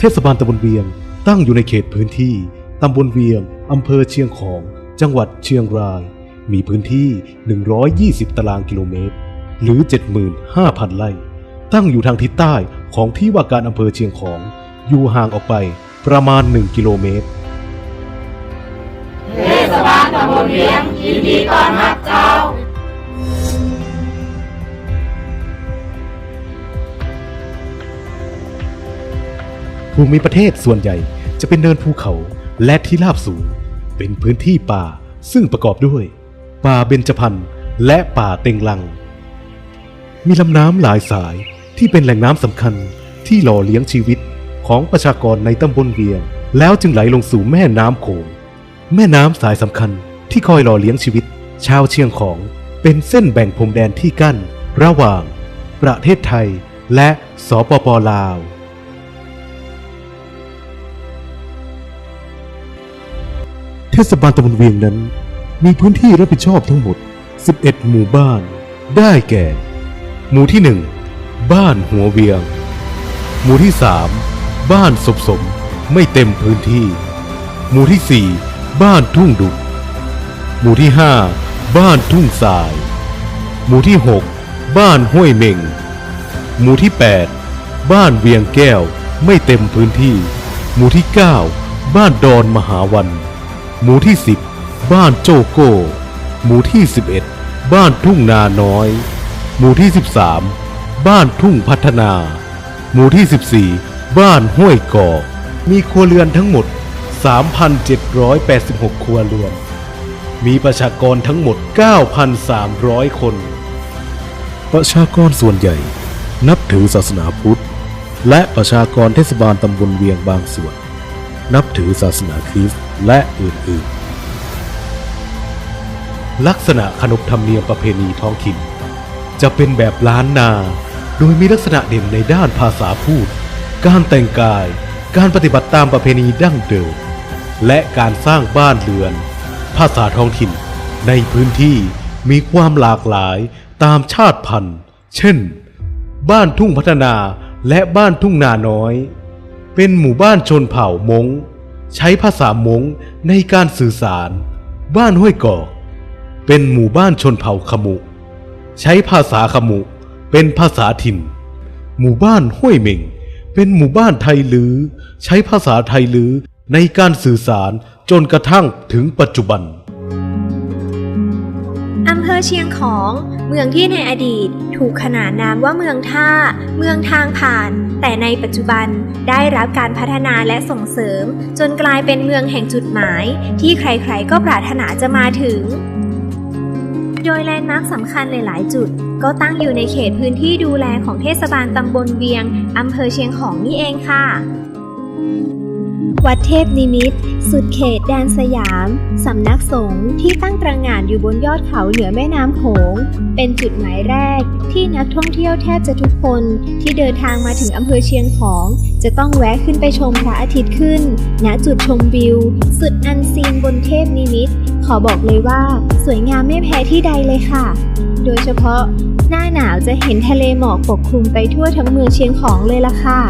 เทศบาลตำบลเวียง ตั้งอยู่ในเขตพื้นที่ตำบลเวียงอำเภอเชียงของ จังหวัดเชียงราย มีพื้นที่ 120 ตารางกิโลเมตร หรือ 75,000 ไร่ ตั้งอยู่ทางทิศใต้ของที่ว่าการอำเภอเชียงของ อยู่ห่างออกไปประมาณ 1 กิโลเมตร เทศบาลตำบลเวียงยินดีต้อนรับเจ้า ภูมิประเทศส่วนใหญ่จะเป็นเนินภูเขาและที่ราบสูง เป็นพื้นที่ป่าซึ่งประกอบด้วย ป่าเบญจพรรณและป่าเต็งลัง มีลำน้ำหลายสายที่เป็นแหล่งน้ำสำคัญที่หล่อเลี้ยงชีวิตของประชากรในตำบลเวียง แล้วจึงไหลลงสู่แม่น้ำโขง แม่น้ำสายสำคัญที่คอยหล่อเลี้ยงชีวิต ชาวเชียงของเป็นเส้นแบ่งพรมแดนที่กั้น ระหว่าง ประเทศไทยและสปปลาว ศบาลตำบลเวียงนั้น มีพื้นที่รับผิดชอบทั้งหมด 11 หมู่บ้าน ได้แก่ หมู่ที่ 1 บ้านหัวเวียง หมู่ที่ 3 บ้านศพสมไม่เต็มพื้นที่ หมู่ที่ 4 บ้านทุ่งดุกหมู่ที่ 5 บ้านทุ่งทราย หมู่ที่ 6 บ้านห้วยเม่ง หมู่ที่ 8 บ้านเวียงแก้วไม่เต็มพื้นที่ หมู่ที่ 9 บ้านดอนมหาวัน หมู่ที่ 10 บ้านโจโก้ หมู่ที่ 11 บ้านทุ่งนาน้อย หมู่ที่ 13 บ้านทุ่งพัฒนา หมู่ที่ 14 บ้านห้วยกอกมีครัวเรือนทั้งหมด 3,786 ครัวเรือน มีประชากรทั้งหมด 9,300 คน ประชากรส่วนใหญ่นับถือศาสนาพุทธ และประชากรเทศบาลตำบลเวียงบางส่วน นับถือศาสนาคริสต์และอื่นๆ ลักษณะขนบธรรมเนียมประเพณีท้องถิ่น จะเป็นแบบล้านนา โดยมีลักษณะเด่นในด้านภาษาพูด การแต่งกาย การปฏิบัติตามประเพณีดั้งเดิม และการสร้างบ้านเรือน ภาษาท้องถิ่น ในพื้นที่มีความหลากหลายตามชาติพันธุ์ เช่น บ้านทุ่งพัฒนาและบ้านทุ่งนาน้อย เป็นหมู่บ้านชนเผ่ามงใช้ภาษามงในการสื่อสาร บ้านห้วยกอก เป็นหมู่บ้านชนเผ่าขมุ ใช้ภาษาขมุ เป็นภาษาถิ่น หมู่บ้านห้วยเหม่ง เป็นหมู่บ้านไทยลือ ใช้ภาษาไทยลือในการสื่อสารจนกระทั่งถึงปัจจุบัน อำเภอเชียงของ เมืองที่ในอดีต ถูกขนานนามว่าเมืองท่า เมืองทางผ่าน แต่ในปัจจุบันได้รับการพัฒนาและส่งเสริม จนกลายเป็นเมืองแห่งจุดหมาย ที่ใครๆก็ปรารถนาจะมาถึง โดยแลนด์มาร์คสำคัญหลายๆจุด ก็ตั้งอยู่ในเขตพื้นที่ดูแลของเทศบาลตำบลเวียงอำเภอเชียงของนี่เองค่ะ วัดเทพนิมิตสุดเขตแดนสยาม สำนักสงฆ์ที่ตั้งตระหง่านอยู่บนยอดเขาเหนือแม่น้ำโขง เป็นจุดหมายแรกที่นักท่องเที่ยวแทบจะทุกคนที่เดินทางมาถึงอำเภอเชียงของ จะต้องแวะขึ้นไปชมพระอาทิตย์ขึ้น ณ จุดชมวิว สุดอันซีนบนเทพนิมิต ขอบอกเลยว่าสวยงามไม่แพ้ที่ใดเลยค่ะ โดยเฉพาะ หน้าหนาวจะเห็นทะเลหมอกปกคลุมไปทั่วทั้งเมืองเชียงของเลยล่ะค่ะ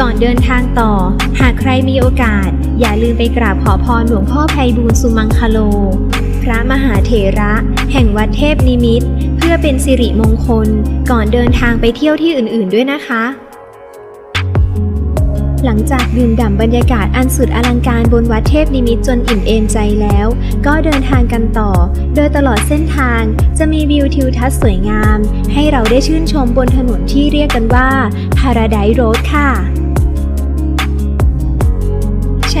ก่อนเดินทางต่อ หากใครมีโอกาส อย่าลืมไปกราบขอพรหลวงพ่อไพบูลสุมังคโล พระมหาเถระ แห่งวัดเทพนิมิต เพื่อเป็นสิริมงคล ก่อนเดินทางไปเที่ยวที่อื่นๆด้วยนะคะ หลังจากดื่มด่ำบรรยากาศอันสุดอลังการบนวัดเทพนิมิตจนอิ่มเอมใจแล้ว ก็เดินทางกันต่อ โดยตลอดเส้นทางจะมีวิวทิวทัศน์สวยงาม ให้เราได้ชื่นชมบนถนนที่เรียกกันว่า Paradise Road ค่ะ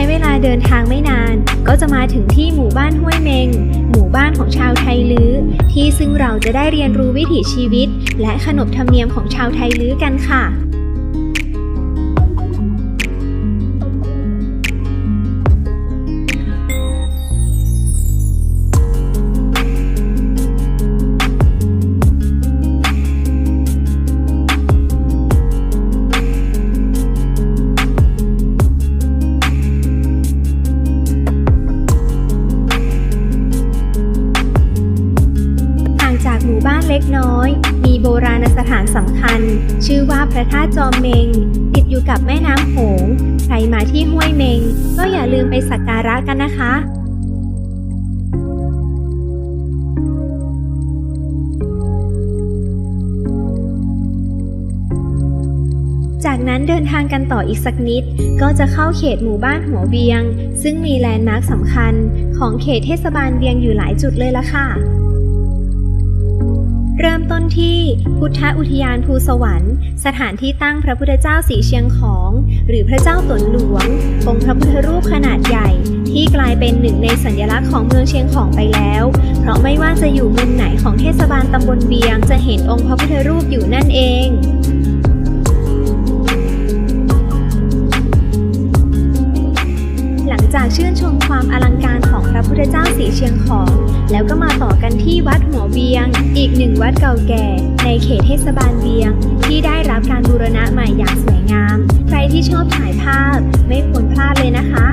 ช้เวลาเดินทางไม่นาน ก็จะมาถึงที่หมู่บ้านห้วยเมง หมู่บ้านของชาวไทยลื้อ ที่ซึ่งเราจะได้เรียนรู้วิถีชีวิต และขนบธรรมเนียมของชาวไทยลื้อกันค่ะ ระธาตุจอมเมง ติดอยู่กับแม่น้ำโขง ใครมาที่ห้วยเมง ก็อย่าลืมไปสักการะกันนะคะจากนั้นเดินทางกันต่ออีกสักนิด ก็จะเข้าเขตหมู่บ้านหัวเวียง ซึ่งมีแลนด์มาร์คสำคัญ ของเขตเทศบาลเวียงอยู่หลายจุดเลยละค่ะ เริ่มต้นที่พุทธอุทยานภูสวรรค์ สถานที่ตั้งพระพุทธเจ้าสีเชียงของ หรือพระเจ้าตนหลวงองค์พระพุทธรูปขนาดใหญ่ ที่กลายเป็นหนึ่งในสัญลักษณ์ของเมืองเชียงของไปแล้ว เพราะไม่ว่าจะอยู่มุมไหนของเทศบาลตำบลเบียง จะเห็นองค์พระพุทธรูปอยู่นั่นเอง ชื่นชมความอลังการของพระพุทธเจ้าสีเชียงของ แล้วก็มาต่อกันที่วัดหัวเวียง อีกหนึ่งวัดเก่าแก่ ในเขตเทศบาลเวียง ที่ได้รับการบูรณะใหม่อย่างสวยงาม ใครที่ชอบถ่ายภาพไม่ควรพลาดเลยนะคะ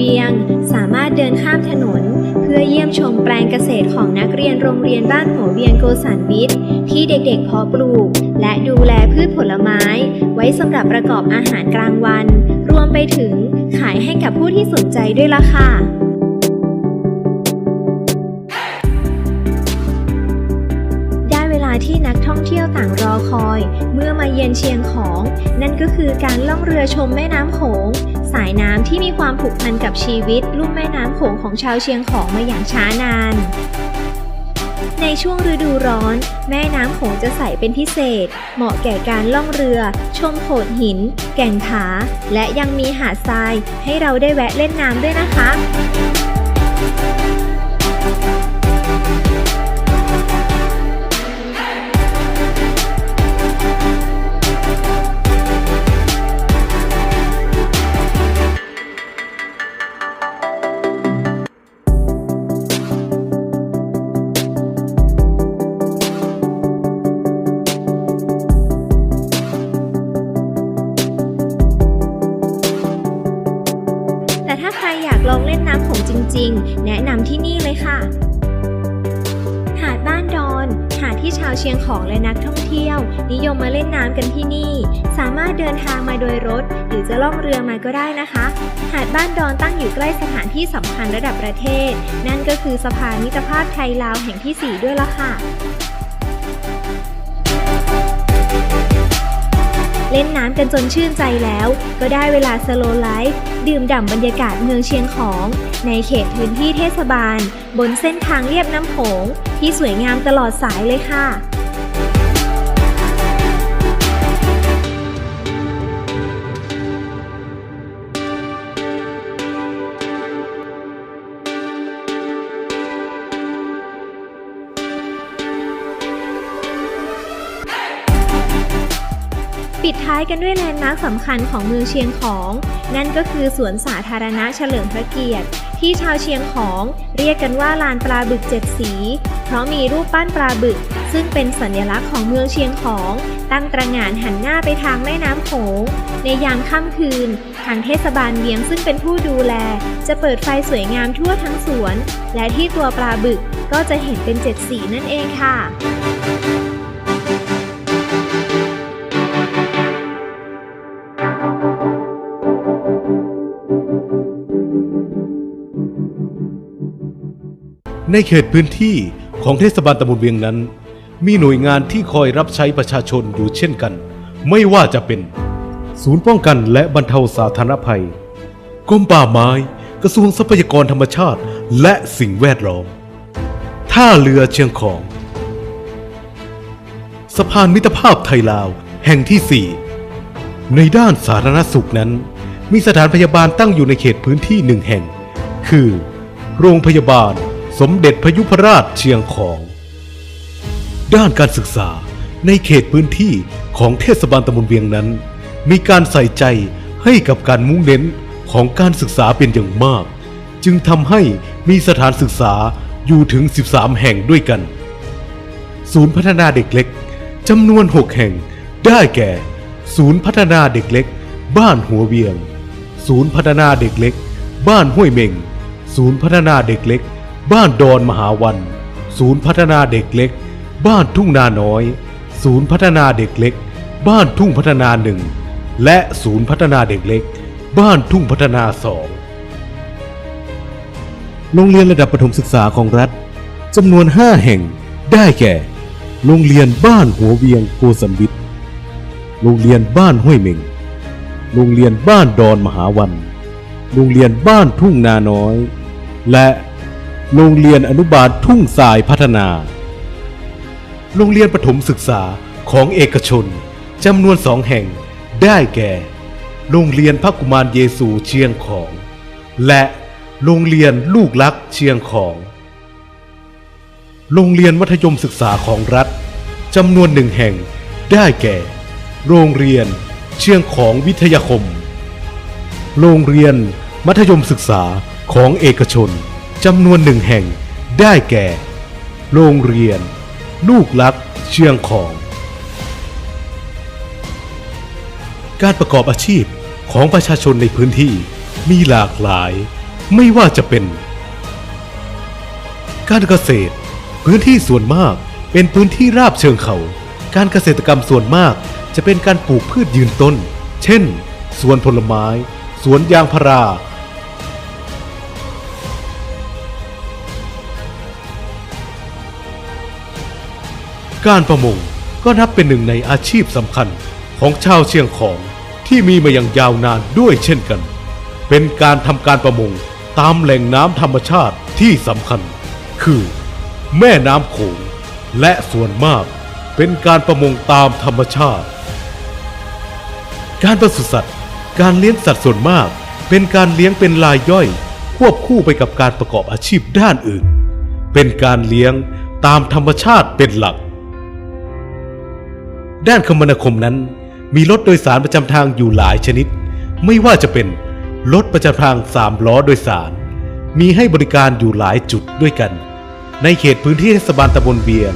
เวียง สามารถเดินข้ามถนน เพื่อเยี่ยมชมแปลงเกษตรของนักเรียนโรงเรียนบ้านหัวเวียงโกสันวิทย์ ที่เด็กๆเพาะปลูก และดูแลพืชผลไม้ ไว้สำหรับประกอบอาหารกลางวัน รวมไปถึงขายให้กับผู้ที่สนใจด้วยล่ะค่ะได้เวลาที่นักท่องเที่ยวต่างรอคอย เมื่อมาเยือนเชียงของ นั่นก็คือการล่องเรือชมแม่น้ำโขง สายน้ำที่มีความผูกพันกับชีวิตลุ่มแม่น้ำโขงของชาวเชียงของมาอย่างช้านาน ในช่วงฤดูร้อน แม่น้ำโขงจะใสเป็นพิเศษ เหมาะแก่การล่องเรือ ชมโขดหิน แก่งผา และยังมีหาดทราย ให้เราได้แวะเล่นน้ำด้วยนะคะ จริง แนะนำที่นี่เลยค่ะ หาดบ้านดอน หาดที่ชาวเชียงของและนักท่องเที่ยว นิยมมาเล่นน้ำกันที่นี่ สามารถเดินทางมาโดยรถ หรือจะล่องเรือมาก็ได้นะคะ หาดบ้านดอนตั้งอยู่ใกล้สถานที่สำคัญระดับประเทศ นั่นก็คือสะพานมิตรภาพไทยลาวแห่งที่ 4 ด้วยละค่ะ เล่นน้ำกันจนชื่นใจแล้ว ก็ได้เวลาสโลไลฟ์ดื่มด่ำบรรยากาศเมืองเชียงของ ในเขตพื้นที่เทศบาล บนเส้นทางเรียบน้ำโขงที่สวยงามตลอดสายเลยค่ะ ปิดท้ายกันด้วยแลนด์มาร์คสำคัญของเมืองเชียงของ นั่นก็คือสวนสาธารณะเฉลิมพระเกียรติ ที่ชาวเชียงของ เรียกกันว่าลานปลาบึกเจ็ดสี เพราะมีรูปปั้นปลาบึก ซึ่งเป็นสัญลักษณ์ของเมืองเชียงของ ตั้งตระหง่านหันหน้าไปทางแม่น้ำโขง ในยามค่ำคืน ทางเทศบาลเวียงซึ่งเป็นผู้ดูแล จะเปิดไฟสวยงามทั่วทั้งสวน และที่ตัวปลาบึกก็จะเห็นเป็นเจ็ดสีนั่นเองค่ะ ในเขตพื้นที่ของเทศบาลตำบลเวียงนั้น มีหน่วยงานที่คอยรับใช้ประชาชนอยู่เช่นกัน ไม่ว่าจะเป็น ศูนย์ป้องกันและบรรเทาสาธารณภัยกรมป่าไม้ กระทรวงทรัพยากรธรรมชาติ และสิ่งแวดล้อม ท่าเรือเชียงของ สะพานมิตรภาพไทยลาวแห่งที่ 4 ในด้านสาธารณสุขนั้น มีสถานพยาบาลตั้งอยู่ในเขตพื้นที่หนึ่งแห่ง คือ โรงพยาบาล สมเด็จพยุพราชเชียงของ ด้านการศึกษาในเขตพื้นที่ของเทศบาลตำบลเวียงนั้น มีการใส่ใจให้กับการมุ่งเน้นของการศึกษาเป็นอย่างมาก จึงทำให้มีสถานศึกษาอยู่ถึง 13 แห่งด้วยกัน ศูนย์พัฒนาเด็กเล็กจำนวน 6 แห่งได้แก่ ศูนย์พัฒนาเด็กเล็ก บ้านหัวเวียง ศูนย์พัฒนาเด็กเล็ก บ้านห้วยเม่ง ศูนย์พัฒนาเด็กเล็ก บ้านดอนมหาวัน ศูนย์พัฒนาเด็กเล็ก บ้านทุ่งนาน้อย ศูนย์พัฒนาเด็กเล็ก บ้านทุ่งพัฒนาหนึ่งและศูนย์พัฒนาเด็กเล็ก บ้านทุ่งพัฒนาสองโรงเรียนระดับประถมศึกษาของรัฐจำนวน 5 แห่งได้แก่ โรงเรียนบ้านหัวเวียงโกสัมบิทโรงเรียนบ้านห้วยเม่ง โรงเรียนบ้านดอนมหาวัน โรงเรียนบ้านทุ่งนาน้อย และ โรงเรียนอนุบาลทุ่งทรายพัฒนา โรงเรียนประถมศึกษาของเอกชนจำนวนสองแห่งได้แก่ โรงเรียนพระกุมารเยซูเชียงของ และโรงเรียนลูกลักเชียงของ โรงเรียนมัธยมศึกษาของรัฐจำนวนหนึ่งแห่งได้แก่ โรงเรียนเชียงของวิทยาคม โรงเรียนมัธยมศึกษาของเอกชน จำนวนหนึ่งแห่งได้แก่ โรงเรียน ลูกลักเชียงของ การประกอบอาชีพของประชาชนในพื้นที่มีหลากหลาย ไม่ว่าจะเป็น การเกษตร พื้นที่ส่วนมากเป็นพื้นที่ราบเชิงเขา การเกษตรกรรมส่วนมากจะเป็นการปลูกพืชยืนต้น เช่น สวนผลไม้ สวนยางพารา การประมงก็นับเป็นหนึ่งในอาชีพสำคัญของชาวเชียงของที่มีมาอย่างยาวนานด้วยเช่นกัน เป็นการทำการประมงตามแหล่งน้ำธรรมชาติที่สำคัญ คือ แม่น้ำโขงและส่วนมากเป็นการประมงตามธรรมชาติ การปศุสัตว์การเลี้ยงสัตว์ส่วนมาก เป็นการเลี้ยงเป็นรายย่อย ควบคู่ไปกับการประกอบอาชีพด้านอื่น เป็นการเลี้ยงตามธรรมชาติเป็นหลัก ด้านคมนาคมนั้น มีรถโดยสารประจำทางอยู่หลายชนิด ไม่ว่าจะเป็นรถประจำทางสามล้อโดยสาร มีให้บริการอยู่หลายจุดด้วยกัน ในเขตพื้นที่เทศบาลตำบลเวียง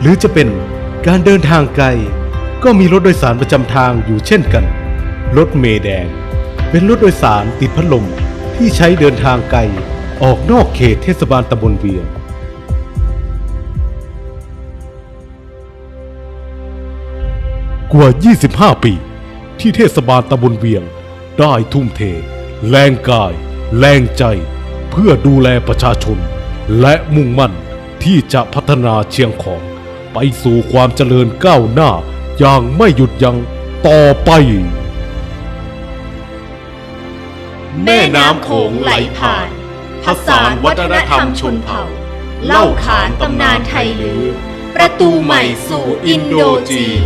หรือจะเป็นการเดินทางไกล ก็มีรถโดยสารประจำทางอยู่เช่นกัน รถเมแดง เป็นรถโดยสารติดพัดลมที่ใช้เดินทางไกลออกนอกเขตเทศบาลตำบลเวียง ว่า 25 ปี ที่เทศบาลตำบลเวียง ได้ทุ่มเท แรงกาย แรงใจ เพื่อดูแลประชาชน และมุ่งมั่นที่จะพัฒนาเชียงของ ไปสู่ความเจริญก้าวหน้า อย่างไม่หยุดยั้งต่อไป แม่น้ำโขงไหลผ่านผสานวัฒนธรรมชนเผ่า เล่าขานตำนานไทยลือ ประตูใหม่สู่อินโดจีน